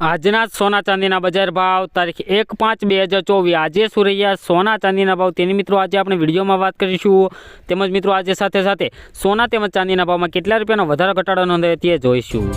આજના સોના ચાંદીના બજાર ભાવ તારીખ એક પાંચ બે હજાર ચોવીસ. આજે શું રહ્યા? સોના ચાંદીના ભાવ તેની મિત્રો આજે આપણે વિડીયોમાં વાત કરીશું. તેમજ મિત્રો આજે સાથે સાથે સોના તેમજ ચાંદીના ભાવમાં કેટલા રૂપિયાનો વધારો ઘટાડો નોંધાય તે જોઈશું.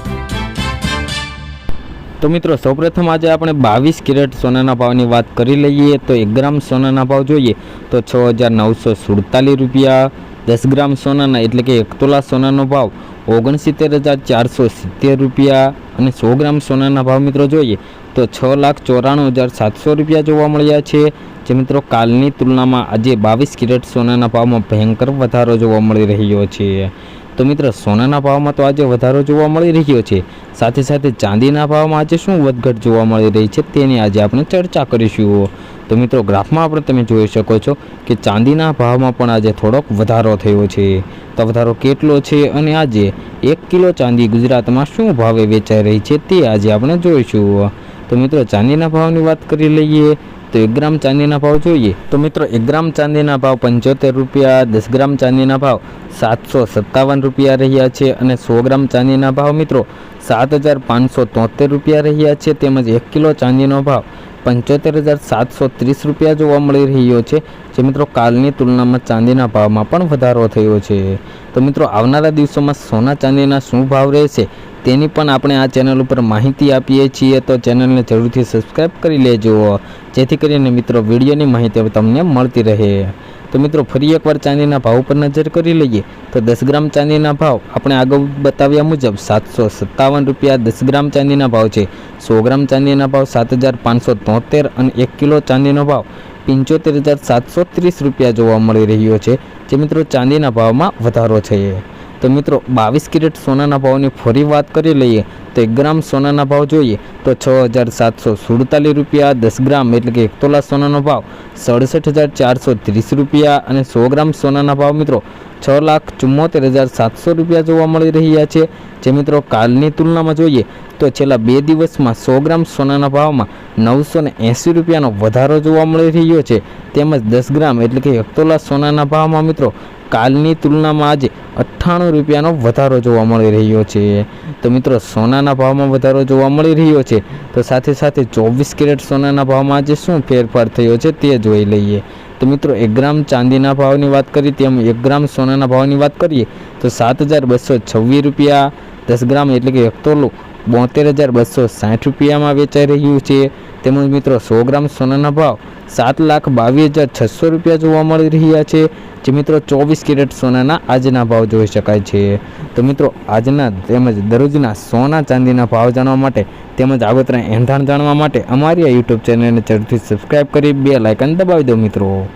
તો મિત્રો, સૌપ્રથમ આજે આપણે બાવીસ કેરેટ સોનાના ભાવની વાત કરી લઈએ તો એક ગ્રામ સોનાના ભાવ જોઈએ તો છ હજાર નવસો સુડતાલીસ રૂપિયા દસ ગ્રામ સોનાના એટલે કે એક તોલા સોનાનો ભાવ ઓગણસિત્તેર હજાર ચારસો સિત્તેર રૂપિયા અને સો ગ્રામ સોનાના ભાવ મિત્રો જોઈએ તો છ લાખ ચોરાણું હજાર સાતસો રૂપિયા જોવા મળ્યા છે. જે મિત્રો કાલની તુલનામાં આજે બાવીસ કેરેટ સોનાના ભાવમાં ભયંકર વધારો જોવા મળી રહ્યો છે. તો મિત્રો સોનાના ભાવમાં તો આજે વધારો જોવા મળી રહ્યો છે. સાથે સાથે ચાંદીના ભાવમાં આજે શું વધઘટ જોવા મળી રહી છે તેની આજે આપણે ચર્ચા કરીશું. તો મિત્રો, ગ્રાફમાં આપણે તમે જોઈ શકો છો કે ચાંદીના ભાવમાં પણ આજે થોડોક વધારો થયો છે. તો વધારો કેટલો છે અને આજે એક કિલો ચાંદી ગુજરાતમાં શું ભાવે વેચાઈ રહી છે તે આજે આપણે જોઈશું. તો મિત્રો, ચાંદીના ભાવની વાત કરી લઈએ તો એક ગ્રામ ચાંદીના ભાવ જોઈએ. તો મિત્રો, એક ગ્રામ ચાંદીના ભાવ પંચોતેર રૂપિયા, દસ ગ્રામ ચાંદીના ભાવ સાતસો સત્તાવન રૂપિયા રહ્યા છે અને સો ગ્રામ ચાંદીના ભાવ મિત્રો સાત હજાર પાંચસો તોતેર રૂપિયા રહ્યા છે. તેમજ એક કિલો ચાંદીનો ભાવ પંચોતેર હજાર સાતસો ત્રીસ રૂપિયા જોવા મળી રહ્યો છે. જે મિત્રો કાલની તુલનામાં ચાંદીના ભાવમાં પણ વધારો થયો છે. તો મિત્રો આવનારા દિવસોમાં સોના ચાંદીના શું ભાવ રહેશે તેની પણ આપણે આ ચેનલ ઉપર માહિતી આપીએ છીએ. તો ચેનલને જરૂરથી સબસ્ક્રાઈબ કરી લેજો. જેથી કરીને મિત્રો વિડીયોની માહિતી તમને મળતી રહે. તો મિત્રો, ફરી એકવાર ચાંદીના ભાવ પર નજર કરી લઈએ. તો દસ ગ્રામ ચાંદીના ભાવ આપણે આગળ બતાવ્યા મુજબ સાતસો સત્તાવન રૂપિયા દસ ગ્રામ ચાંદીના ભાવ છે. સો ગ્રામ ચાંદીના ભાવ સાત હજાર પાંચસો તોતેર અને એક કિલો ચાંદીનો ભાવ પંચોતેર હજાર સાતસો ત્રીસ રૂપિયા જોવા મળી રહ્યો છે. જે મિત્રો, ચાંદીના ભાવમાં વધારો છે. તો મિત્રો, બાવીસ કેરેટ સોનાના ભાવની ફરી વાત કરી લઈએ તો એક ગ્રામ સોનાના ભાવ જોઈએ તો છ હજાર સાતસો સુડતાલીસ રૂપિયા, દસ ગ્રામ એટલે કે એક તોલા સોનાનો ભાવ સડસઠ હજાર ચારસો ત્રીસ રૂપિયા અને સો ગ્રામ સોનાના ભાવ મિત્રો છ લાખ ચુમ્મોતેર હજાર સાતસો રૂપિયા જોવા મળી રહ્યા છે. જે મિત્રો, કાલની તુલનામાં જોઈએ તો છેલ્લા બે દિવસમાં સો ગ્રામ સોનાના ભાવમાં નવસો ને એંસી રૂપિયાનો વધારો જોવા મળી રહ્યો છે. તેમજ દસ ગ્રામ એટલે કે એક તોલા સોનાના ભાવમાં મિત્રો કાલની તુલનામાં આજે અઠ્ઠાણું રૂપિયાનો વધારો જોવા મળી રહ્યો છે. તો મિત્રો, સોનાના ભાવમાં વધારો જોવા મળી રહ્યો છે. તો સાથે સાથે ચોવીસ કેરેટ સોનાના ભાવમાં આજે શું ફેરફાર થયો છે તે જોઈ લઈએ. તો મિત્રો, એક ગ્રામ ચાંદીના ભાવની વાત કરી તેમ એક ગ્રામ સોનાના ભાવની વાત કરીએ, તો સાત હજાર બસો છવ્વીસ રૂપિયા, દસ ગ્રામ એટલે કે એક તોલું બોતેર હજાર બસો સાઠ રૂપિયામાં વેચાઈ રહ્યું છે. તેમજ મિત્રો, સો ગ્રામ સોનાના ભાવ સાત લાખ બાવીસ હજાર છસો રૂપિયા જોવા મળી રહ્યા છે. જે મિત્રો ચોવીસ કેરેટ સોનાના આજના ભાવ જોઈ શકાય છે. તો મિત્રો, આજના તેમજ દરરોજના સોના ચાંદીના ભાવ જાણવા માટે તેમજ આગોતરા એંધાણ જાણવા માટે અમારી આ યુટ્યુબ ચેનલને જરૂરથી સબસ્ક્રાઈબ કરી બે લાઇકન દબાવી દો મિત્રો.